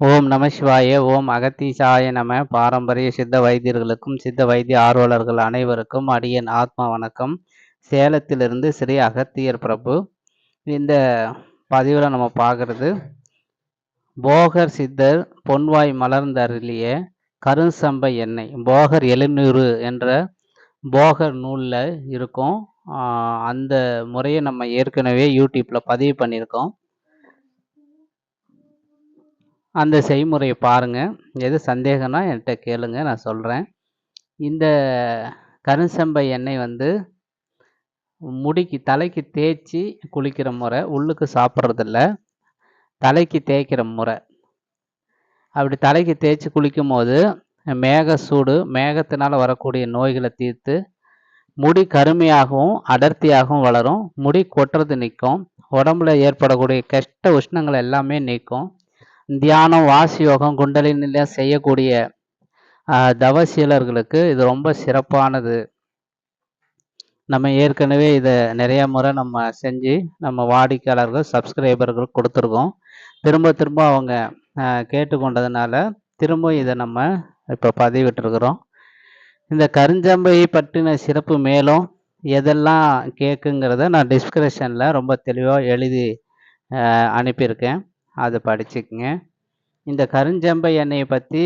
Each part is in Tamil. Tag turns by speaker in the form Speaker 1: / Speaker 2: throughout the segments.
Speaker 1: ஓம் நம சிவாய ஓம் அகத்தீசாய நம. பாரம்பரிய சித்த வைத்தியர்களுக்கும் சித்த வைத்திய ஆர்வலர்கள் அனைவருக்கும் அடியன் ஆத்மா வணக்கம். சேலத்திலிருந்து ஸ்ரீ அகத்தியர் பிரபு. இந்த பதிவில் நம்ம பார்க்குறது போகர் சித்தர் பொன்வாய் மலர்ந்தருளிய கருசம்பை எண்ணெய் போகர் எழுநூறு என்ற போகர் நூலில் இருக்கும். அந்த முறையை நம்ம ஏற்கனவே யூடியூப்பில் பதிவு பண்ணியிருக்கோம். அந்த செய்முறையை பாருங்கள் எது சந்தேகம்னா என்கிட்ட கேளுங்க நான் சொல்கிறேன் இந்த கருஞ்சம்பை எண்ணெய் வந்து முடிக்கு தலைக்கு தேய்ச்சி குளிக்கிற முறை உள்ளுக்கு சாப்பிட்றதில்ல. தலைக்கு தேய்க்கிற முறை. அப்படி தலைக்கு தேய்ச்சி குளிக்கும் போது மேக சூடு மேகத்தினால் வரக்கூடிய நோய்களை தீர்த்து முடி கருமையாகவும் அடர்த்தியாகவும் வளரும். முடி கொட்டுறது நிற்கும் உடம்புல ஏற்படக்கூடிய கஷ்ட உஷ்ணங்கள் எல்லாமே நீக்கும். தியானம் வாசி யோகம் குண்டலினில செய்யக்கூடிய தவசீலர்களுக்கு இது ரொம்ப சிறப்பானது. நம்ம ஏற்கனவே இதை நிறைய முறை நம்ம செஞ்சு நம்ம வாடிக்கையாளர்கள் சப்ஸ்கிரைபர்கள் கொடுத்துருக்கோம். திரும்ப திரும்ப அவங்க கேட்டுக்கொண்டதுனால திரும்ப இதை நம்ம இப்போ பதிவிட்டுருக்குறோம். இந்த கருஞ்சம்பை பற்றின சிறப்பு மேலும் எதெல்லாம் கேட்குங்கிறத நான் டிஸ்கிரிப்ஷனில் ரொம்ப தெளிவாக எழுதி அனுப்பியிருக்கேன். அதை படிச்சுக்குங்க. இந்த கருஞ்செம்பை எண்ணெயை பற்றி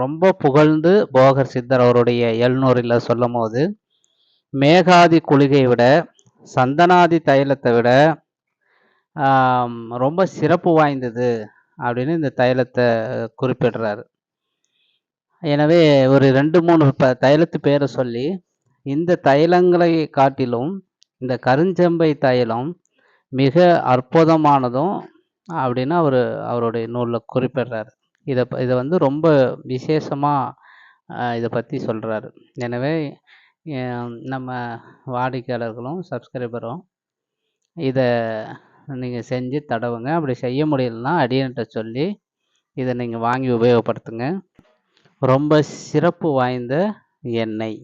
Speaker 1: ரொம்ப புகழ்ந்து போகர் சித்தர் அவருடைய எழுநூறில் சொல்லும் போது மேகாதி குளிகை விட சந்தனாதி தைலத்தை விட ரொம்ப சிறப்பு வாய்ந்தது அப்படின்னு இந்த தைலத்தை குறிப்பிடுறாரு. எனவே ஒரு ரெண்டு மூணு ப தைலத்து பேரை சொல்லி இந்த தைலங்களை காட்டிலும் இந்த கருஞ்செம்பை தைலம் மிக அற்புதமானதும் அப்படின்னு அவர் அவருடைய நூலில் குறிப்பிடுறாரு. இதை இதை வந்து ரொம்ப விசேஷமாக இதை பற்றி சொல்கிறாரு எனவே நம்ம வாடிக்கையாளர்களும் சப்ஸ்கிரைபரும் இதை நீங்கள் செஞ்சு தடவுங்க. அப்படி செய்ய முடியலன்னா அடியன்ட்ட சொல்லி இதை நீங்கள் வாங்கி உபயோகப்படுத்துங்க. ரொம்ப சிறப்பு வாய்ந்த எண்ணெய்.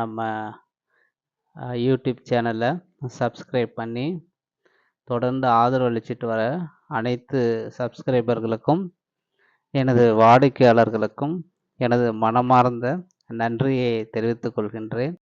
Speaker 1: நம்ம யூடியூப் சேனலை சப்ஸ்கிரைப் பண்ணி தொடர்ந்து ஆதரவு அளிச்சிட்டு வர அனைத்து சப்ஸ்கிரைபர்களுக்கும் எனது வாடிக்கையாளர்களுக்கும் எனது மனமார்ந்த நன்றியை தெரிவித்துக் கொள்கின்றேன்.